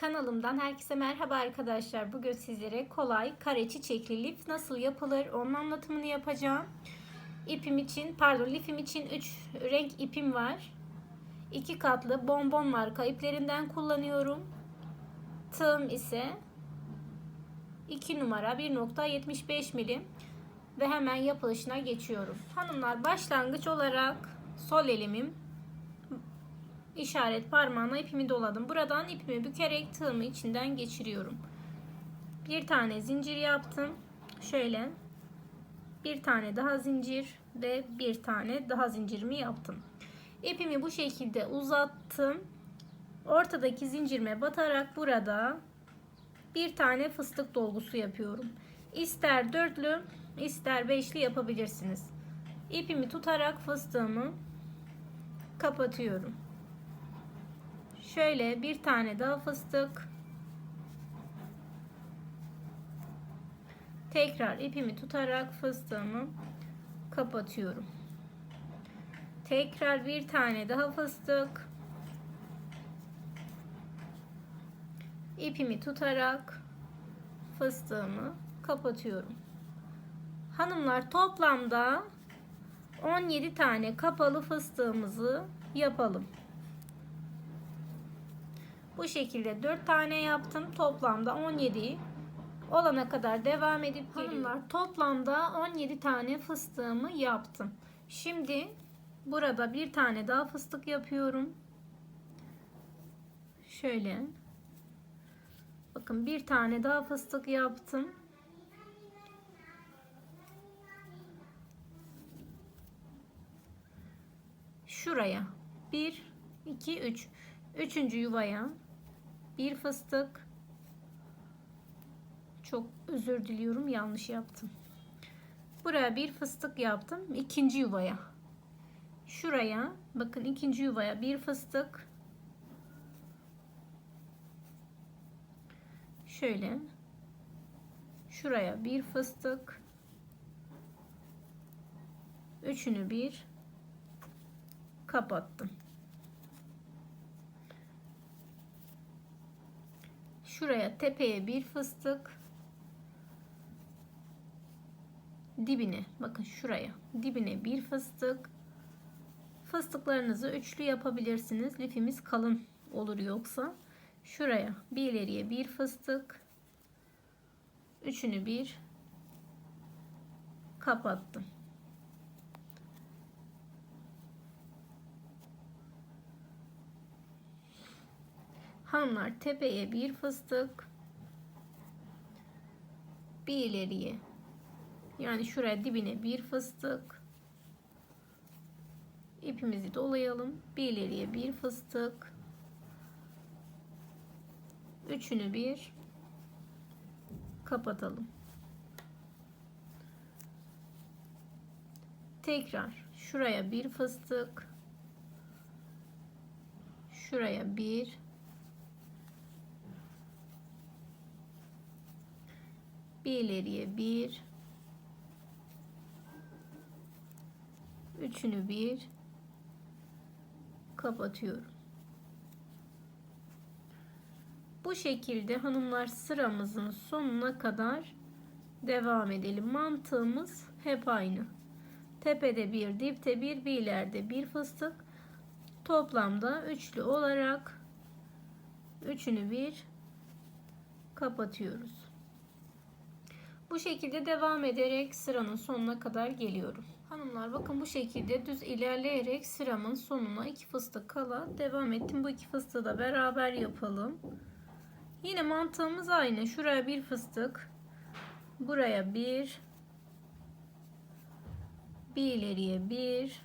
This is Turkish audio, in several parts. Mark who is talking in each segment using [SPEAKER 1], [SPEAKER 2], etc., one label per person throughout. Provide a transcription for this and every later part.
[SPEAKER 1] Kanalımdan herkese merhaba arkadaşlar. Bugün sizlere kolay kare çiçekli lif nasıl yapılır onun anlatımını yapacağım. İpim için pardon lifim için 3 renk ipim var. 2 katlı bonbon marka iplerinden kullanıyorum. Tığım ise 2 numara 1.75 milim ve hemen yapılışına geçiyorum. Hanımlar başlangıç olarak sol elimim işaret parmağına ipimi doladım. Buradan ipimi bükerek tığımı içinden geçiriyorum. Bir tane zincir yaptım. Şöyle bir tane daha zincir ve bir tane daha zincirimi yaptım. İpimi bu şekilde uzattım. Ortadaki zincirime batarak burada bir tane fıstık dolgusu yapıyorum. İster dörtlü ister beşli yapabilirsiniz. İpimi tutarak fıstığımı kapatıyorum. Şöyle bir tane daha fıstık. Tekrar ipimi tutarak fıstığımı kapatıyorum. Tekrar bir tane daha fıstık. İpimi tutarak fıstığımı kapatıyorum. Hanımlar toplamda 17 tane kapalı fıstığımızı yapalım. Bu şekilde 4 tane yaptım. Toplamda 17 olana kadar devam edip Hanımlar toplamda 17 tane fıstığımı yaptım. Şimdi burada bir tane daha fıstık yapıyorum. Şöyle. Bakın bir tane daha fıstık yaptım. Şuraya 1 2 3 üçüncü yuvaya bir fıstık. Çok özür diliyorum yanlış yaptım. Buraya bir fıstık yaptım ikinci yuvaya. Şuraya bakın ikinci yuvaya bir fıstık. Şöyle. Şuraya bir fıstık. Üçünü bir kapattım şuraya tepeye bir fıstık. Dibine bakın şuraya. Dibine bir fıstık. Fıstıklarınızı üçlü yapabilirsiniz. Lifimiz kalın olur yoksa. Şuraya bir ileriye bir fıstık. Üçünü bir kapattım Hanımlar tepeye bir fıstık. Bir ileriye. Yani şuraya dibine bir fıstık. İpimizi dolayalım. Bir ileriye bir fıstık. Üçünü bir kapatalım. Tekrar şuraya bir fıstık. Şuraya bir bir ileriye bir. Üçünü bir. Kapatıyorum. Bu şekilde hanımlar sıramızın sonuna kadar devam edelim. Mantığımız hep aynı. Tepede bir dipte bir bir ileride bir fıstık. Toplamda üçlü olarak üçünü bir kapatıyoruz bu şekilde devam ederek sıranın sonuna kadar geliyorum. Hanımlar bakın bu şekilde düz ilerleyerek sıramın sonuna iki fıstık kala devam ettim. Bu iki fıstığı da beraber yapalım. Yine mantığımız aynı. Şuraya bir fıstık. Buraya bir. Bir ileriye bir.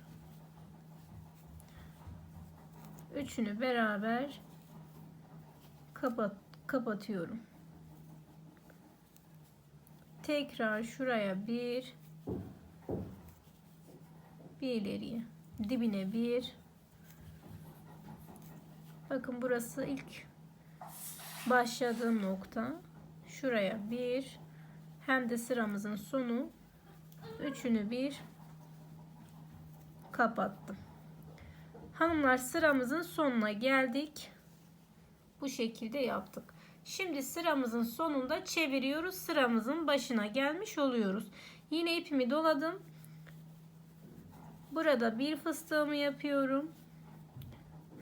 [SPEAKER 1] Üçünü beraber kapat, kapatıyorum tekrar şuraya bir bir ileriye dibine bir. Bakın burası ilk başladığım nokta. Şuraya bir hem de sıramızın sonu. Üçünü bir kapattım. Hanımlar sıramızın sonuna geldik. Bu şekilde yaptık. Şimdi sıramızın sonunda çeviriyoruz. Sıramızın başına gelmiş oluyoruz. Yine ipimi doladım. Burada bir fıstığımı yapıyorum.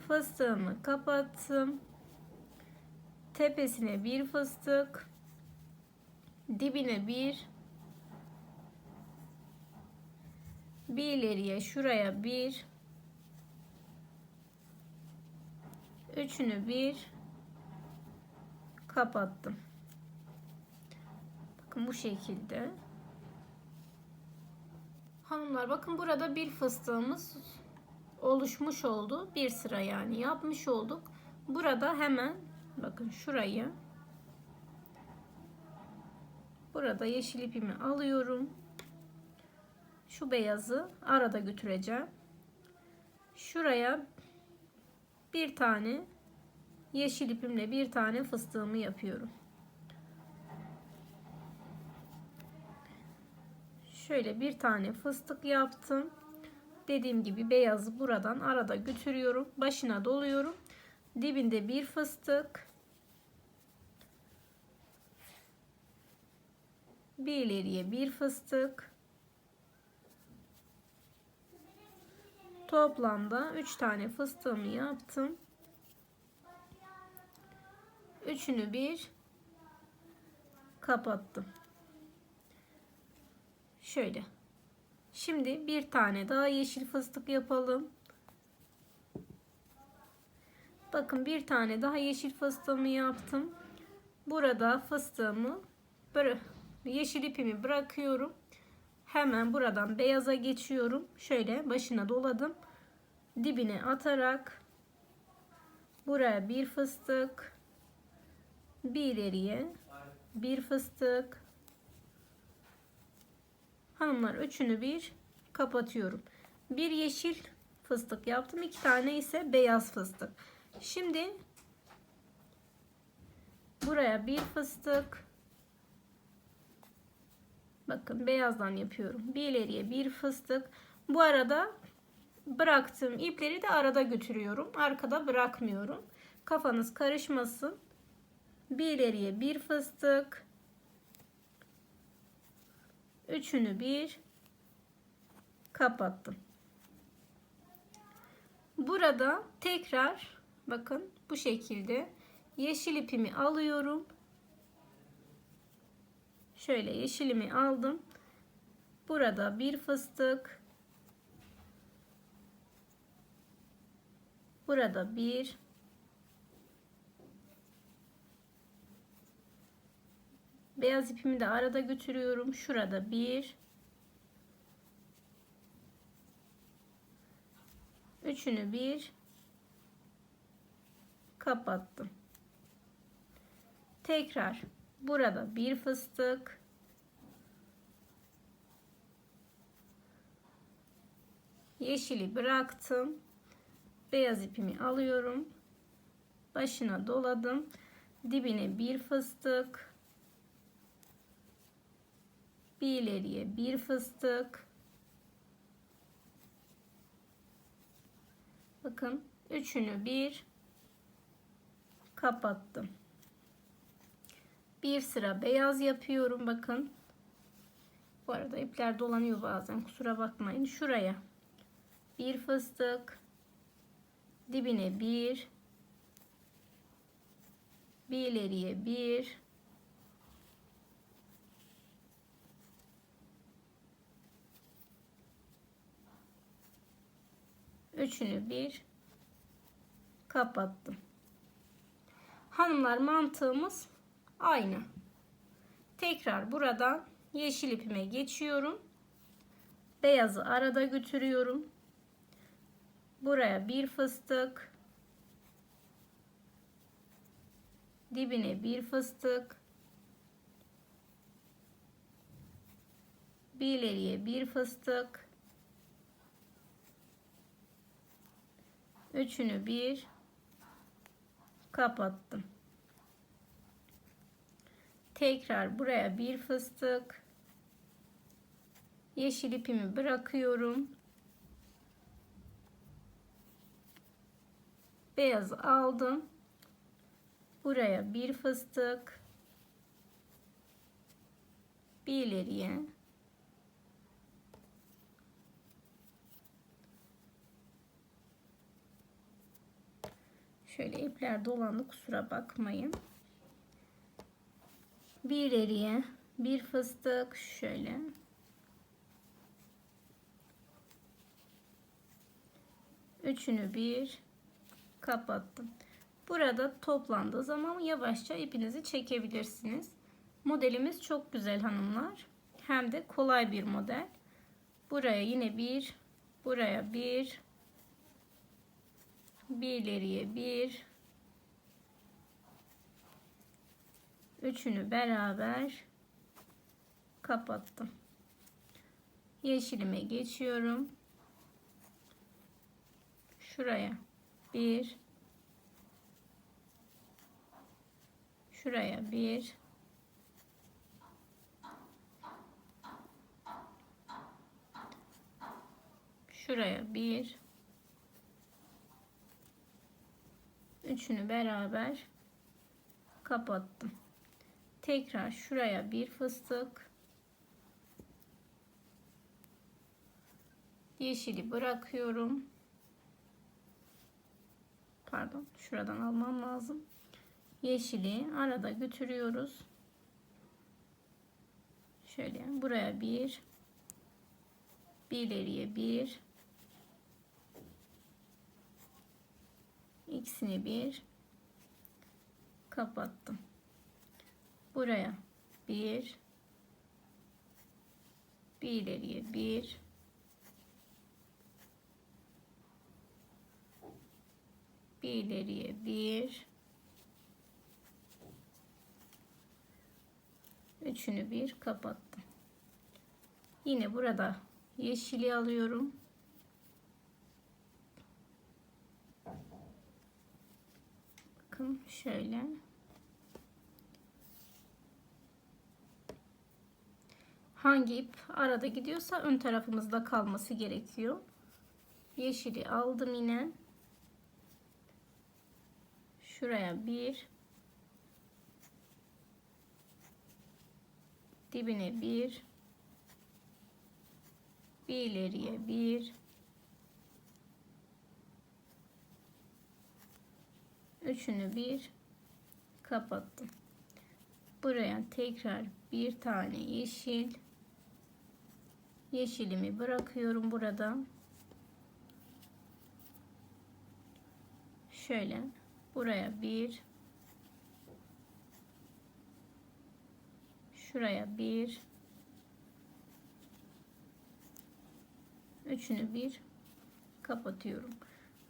[SPEAKER 1] Fıstığımı kapattım. Tepesine bir fıstık. Dibine bir. Bir ileriye şuraya bir. Üçünü bir kapattım. Bakın bu şekilde. Hanımlar bakın burada bir fıstığımız oluşmuş oldu. Bir sıra yani yapmış olduk. Burada hemen bakın şurayı burada yeşil ipimi alıyorum. Şu beyazı arada götüreceğim. Şuraya bir tane yeşil ipimle bir tane fıstığımı yapıyorum. Şöyle bir tane fıstık yaptım. Dediğim gibi beyazı buradan arada götürüyorum. Başına doluyorum. Dibinde bir fıstık. Bir ileriye bir fıstık. Toplamda 3 tane fıstığımı yaptım. Üçünü bir kapattım. Şöyle. Şimdi bir tane daha yeşil fıstık yapalım. Bakın bir tane daha yeşil fıstığımı yaptım. Burada fıstığımı yeşil ipimi bırakıyorum. Hemen buradan beyaza geçiyorum. Şöyle başına doladım. Dibine atarak buraya bir fıstık bir ileriye bir fıstık hanımlar üçünü bir kapatıyorum. Bir yeşil fıstık yaptım. iki tane ise beyaz fıstık. Şimdi buraya bir fıstık bakın beyazdan yapıyorum. Bir ileriye bir fıstık. Bu arada bıraktığım ipleri de arada götürüyorum. Arkada bırakmıyorum. Kafanız karışmasın. Bir ileriye bir fıstık. Üçünü bir kapattım. Burada tekrar bakın bu şekilde yeşil ipimi alıyorum. Şöyle yeşilimi aldım. Burada bir fıstık. Burada bir Beyaz ipimi de arada götürüyorum. Şurada bir. Üçünü bir kapattım. Tekrar burada bir fıstık. Yeşili bıraktım. Beyaz ipimi alıyorum. Başına doladım. Dibine bir fıstık bir ileriye bir fıstık. Bakın üçünü bir kapattım. Bir sıra beyaz yapıyorum bakın. Bu arada ipler dolanıyor bazen kusura bakmayın. Şuraya bir fıstık dibine bir bir ileriye bir üçünü bir kapattım. Hanımlar mantığımız aynı. Tekrar buradan yeşil ipime geçiyorum. Beyazı arada götürüyorum. Buraya bir fıstık. Dibine bir fıstık. Bir ileriye bir fıstık. Üçünü bir kapattım. Tekrar buraya bir fıstık. Yeşil ipimi bırakıyorum. Beyazı aldım. Buraya bir fıstık. Bir ileriye. Şöyle ipler dolandı kusura bakmayın. Bir ileriye bir fıstık şöyle. Üçünü bir kapattım. Burada toplandığı zaman yavaşça ipinizi çekebilirsiniz. Modelimiz çok güzel hanımlar. Hem de kolay bir model. Buraya yine bir, buraya bir, bir ileriye bir, üçünü beraber kapattım. Yeşilime geçiyorum. Şuraya bir, şuraya bir, şuraya bir, üçünü beraber kapattım. Tekrar şuraya bir fıstık. Yeşili bırakıyorum. Pardon, şuradan almam lazım. Yeşili arada götürüyoruz. Şöyle buraya bir, bir bir, ikisini bir kapattım. Buraya bir, bir ileriye bir, bir ileriye bir, üçünü bir kapattım. Yine burada yeşili alıyorum. Bakın şöyle. Hangi ip arada gidiyorsa ön tarafımızda kalması gerekiyor. Yeşili aldım yine. Şuraya bir. Dibine bir. Bir ileriye bir. Üçünü bir kapattım. Buraya tekrar bir tane yeşil. Yeşilimi bırakıyorum burada. Şöyle buraya bir şuraya bir üçünü bir kapatıyorum.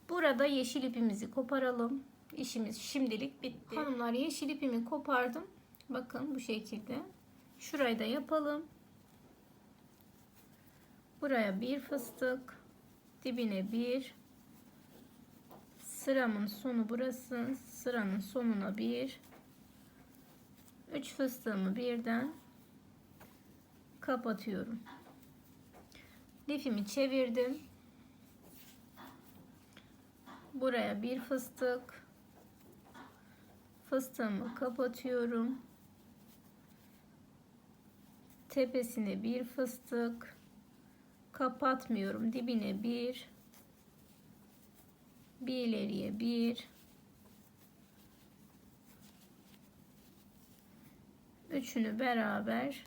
[SPEAKER 1] Burada yeşil ipimizi koparalım. İşimiz şimdilik bitti. Hanımlar yeşil ipimi kopardım. Bakın bu şekilde. Şurayı da yapalım. Buraya bir fıstık. Dibine bir. Sıramın sonu burası. Sıranın sonuna bir. Üç fıstığımı birden kapatıyorum. Lifimi çevirdim. Buraya bir fıstık. Fıstığımı kapatıyorum. Tepesine bir fıstık. Kapatmıyorum. Dibine bir. Bir ileriye bir. Üçünü beraber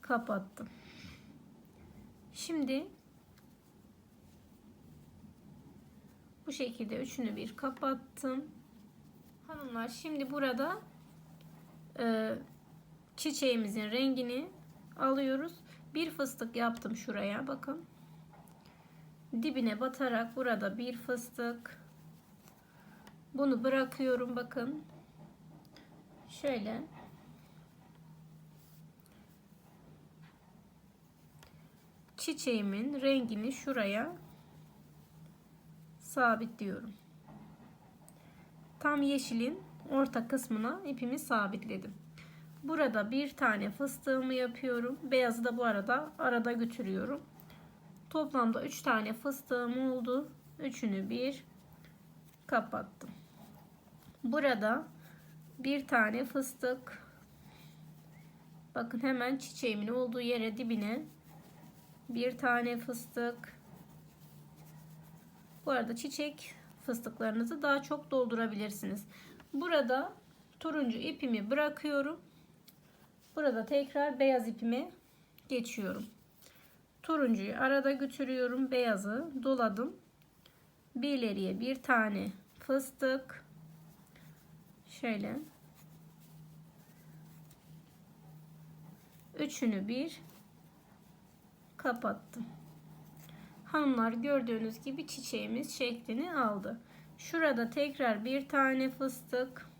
[SPEAKER 1] kapattım. Şimdi bu şekilde üçünü bir kapattım. Hanımlar şimdi burada e, çiçeğimizin rengini alıyoruz. Bir fıstık yaptım şuraya bakın. Dibine batarak burada bir fıstık. Bunu bırakıyorum bakın. Şöyle. Çiçeğimin rengini şuraya sabitliyorum. Tam yeşilin orta kısmına ipimi sabitledim. Burada bir tane fıstığımı yapıyorum. Beyazı da bu arada arada götürüyorum. Toplamda 3 tane fıstığım oldu. Üçünü bir kapattım. Burada bir tane fıstık. Bakın hemen çiçeğimin olduğu yere dibine bir tane fıstık. Bu arada çiçek fıstıklarınızı daha çok doldurabilirsiniz. Burada turuncu ipimi bırakıyorum. Burada tekrar beyaz ipime geçiyorum. Turuncuyu arada götürüyorum. Beyazı doladım. Bir ileriye bir tane fıstık. Şöyle. Üçünü bir kapattım. Hanımlar gördüğünüz gibi çiçeğimiz şeklini aldı. Şurada tekrar bir tane fıstık.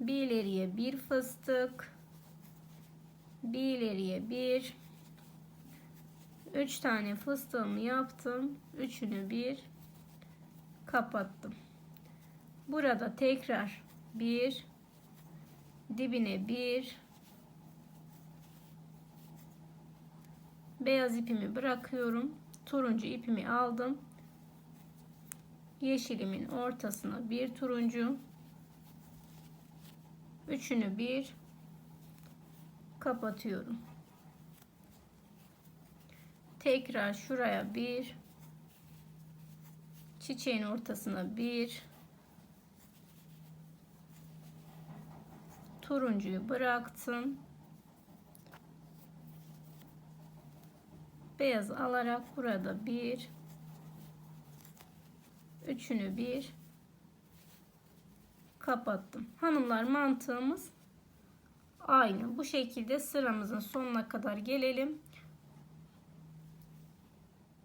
[SPEAKER 1] Bir ileriye bir fıstık. Bir ileriye bir. Üç tane fıstığımı yaptım. Üçünü bir kapattım. Burada tekrar bir dibine bir beyaz ipimi bırakıyorum. Turuncu ipimi aldım. Yeşilimin ortasına bir turuncu. Üçünü bir kapatıyorum. Tekrar şuraya bir çiçeğin ortasına bir turuncuyu bıraktım. Beyaz alarak burada bir üçünü bir kapattım. Hanımlar mantığımız aynı. Bu şekilde sıramızın sonuna kadar gelelim.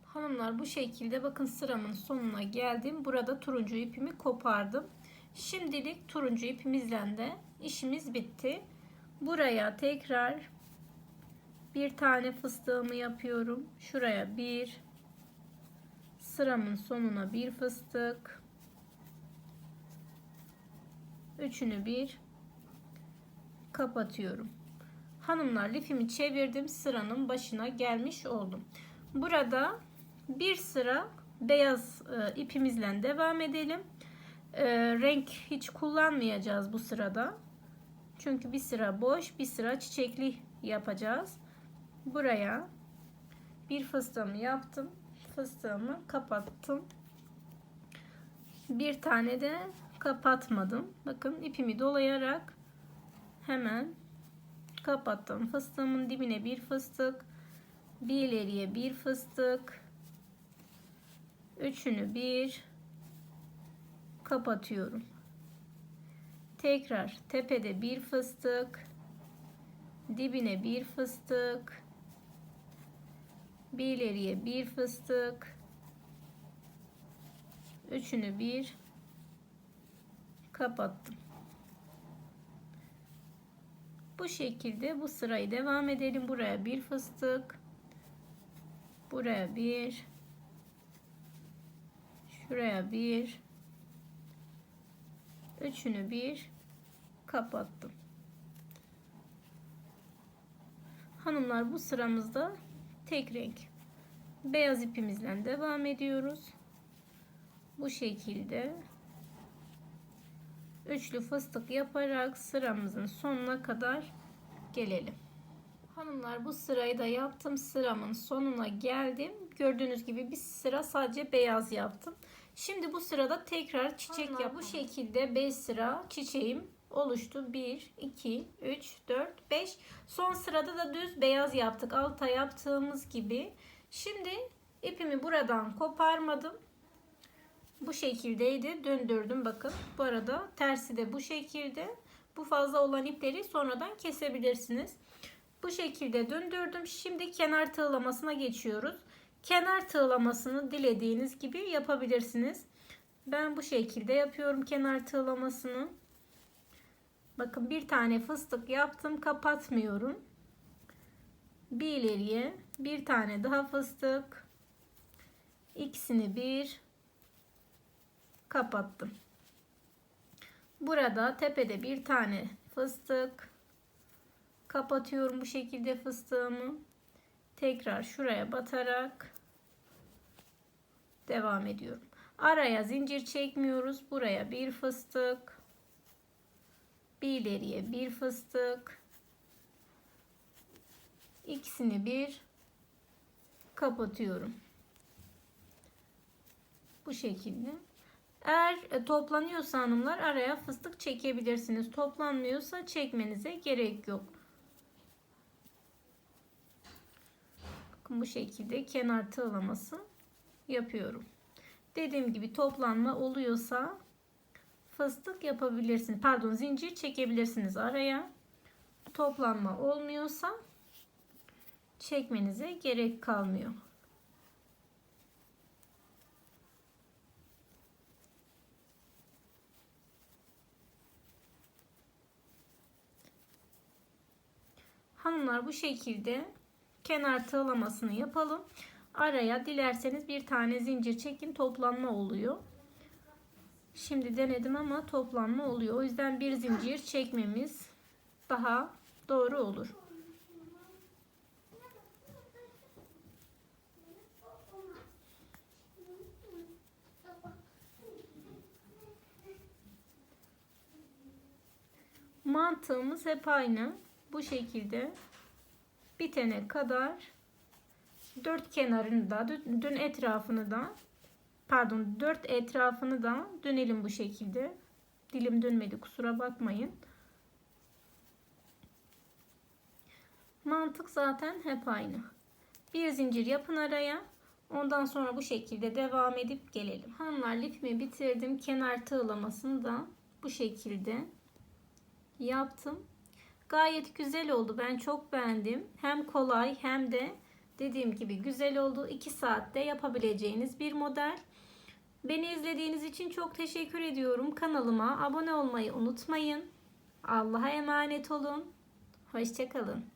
[SPEAKER 1] Hanımlar bu şekilde bakın sıramın sonuna geldim. Burada turuncu ipimi kopardım. Şimdilik turuncu ipimizle de işimiz bitti. Buraya tekrar bir tane fıstığımı yapıyorum. Şuraya bir sıramın sonuna bir fıstık. Üçünü bir kapatıyorum. Hanımlar lifimi çevirdim. Sıranın başına gelmiş oldum. Burada bir sıra beyaz e, ipimizle devam edelim. E, renk hiç kullanmayacağız bu sırada. Çünkü bir sıra boş, bir sıra çiçekli yapacağız. Buraya bir fıstığımı yaptım. Fıstığımı kapattım. Bir tane de kapatmadım. Bakın ipimi dolayarak hemen kapattım. Fıstığımın dibine bir fıstık, bir ileriye bir fıstık, üçünü bir kapatıyorum. Tekrar tepede bir fıstık, dibine bir fıstık, bir ileriye bir fıstık, üçünü bir kapattım. Bu şekilde bu sırayı devam edelim. Buraya bir fıstık, buraya bir, şuraya bir, üçünü bir kapattım. Hanımlar bu sıramızda tek renk beyaz ipimizle devam ediyoruz. Bu şekilde üçlü fıstık yaparak sıramızın sonuna kadar gelelim. Hanımlar bu sırayı da yaptım. Sıramın sonuna geldim. Gördüğünüz gibi bir sıra sadece beyaz yaptım. Şimdi bu sırada tekrar çiçek
[SPEAKER 2] Hanımlar,
[SPEAKER 1] yap. Bu şekilde 5 sıra çiçeğim oluştu. 1, 2, 3, 4, 5. Son sırada da düz beyaz yaptık. Alta yaptığımız gibi. Şimdi ipimi buradan koparmadım. Bu şekildeydi. Döndürdüm bakın. Bu arada tersi de bu şekilde. Bu fazla olan ipleri sonradan kesebilirsiniz. Bu şekilde döndürdüm. Şimdi kenar tığlamasına geçiyoruz. Kenar tığlamasını dilediğiniz gibi yapabilirsiniz. Ben bu şekilde yapıyorum kenar tığlamasını. Bakın bir tane fıstık yaptım. Kapatmıyorum. Bir ileriye bir tane daha fıstık. İkisini bir kapattım. Burada tepede bir tane fıstık kapatıyorum bu şekilde fıstığımı. Tekrar şuraya batarak devam ediyorum. Araya zincir çekmiyoruz. Buraya bir fıstık. İleriye bir fıstık. İkisini bir kapatıyorum. Bu şekilde. Eğer e, toplanıyorsa hanımlar araya fıstık çekebilirsiniz. Toplanmıyorsa çekmenize gerek yok. Bakın bu şekilde kenar tığlaması yapıyorum. Dediğim gibi toplanma oluyorsa fıstık yapabilirsiniz. Pardon zincir çekebilirsiniz araya. Toplanma olmuyorsa çekmenize gerek kalmıyor. Hanımlar bu şekilde kenar tığlamasını yapalım. Araya dilerseniz bir tane zincir çekin toplanma oluyor. Şimdi denedim ama toplanma oluyor. O yüzden bir zincir çekmemiz daha doğru olur. Mantığımız hep aynı. Bu şekilde bitene kadar dört kenarını da dün etrafını da pardon dört etrafını da dönelim bu şekilde. Dilim dönmedi kusura bakmayın. Mantık zaten hep aynı. Bir zincir yapın araya. Ondan sonra bu şekilde devam edip gelelim. Hanımlar lifimi bitirdim. Kenar tığlamasını da bu şekilde yaptım. Gayet güzel oldu. Ben çok beğendim. Hem kolay hem de dediğim gibi güzel oldu. 2 saatte yapabileceğiniz bir model. Beni izlediğiniz için çok teşekkür ediyorum. Kanalıma abone olmayı unutmayın. Allah'a emanet olun. Hoşçakalın.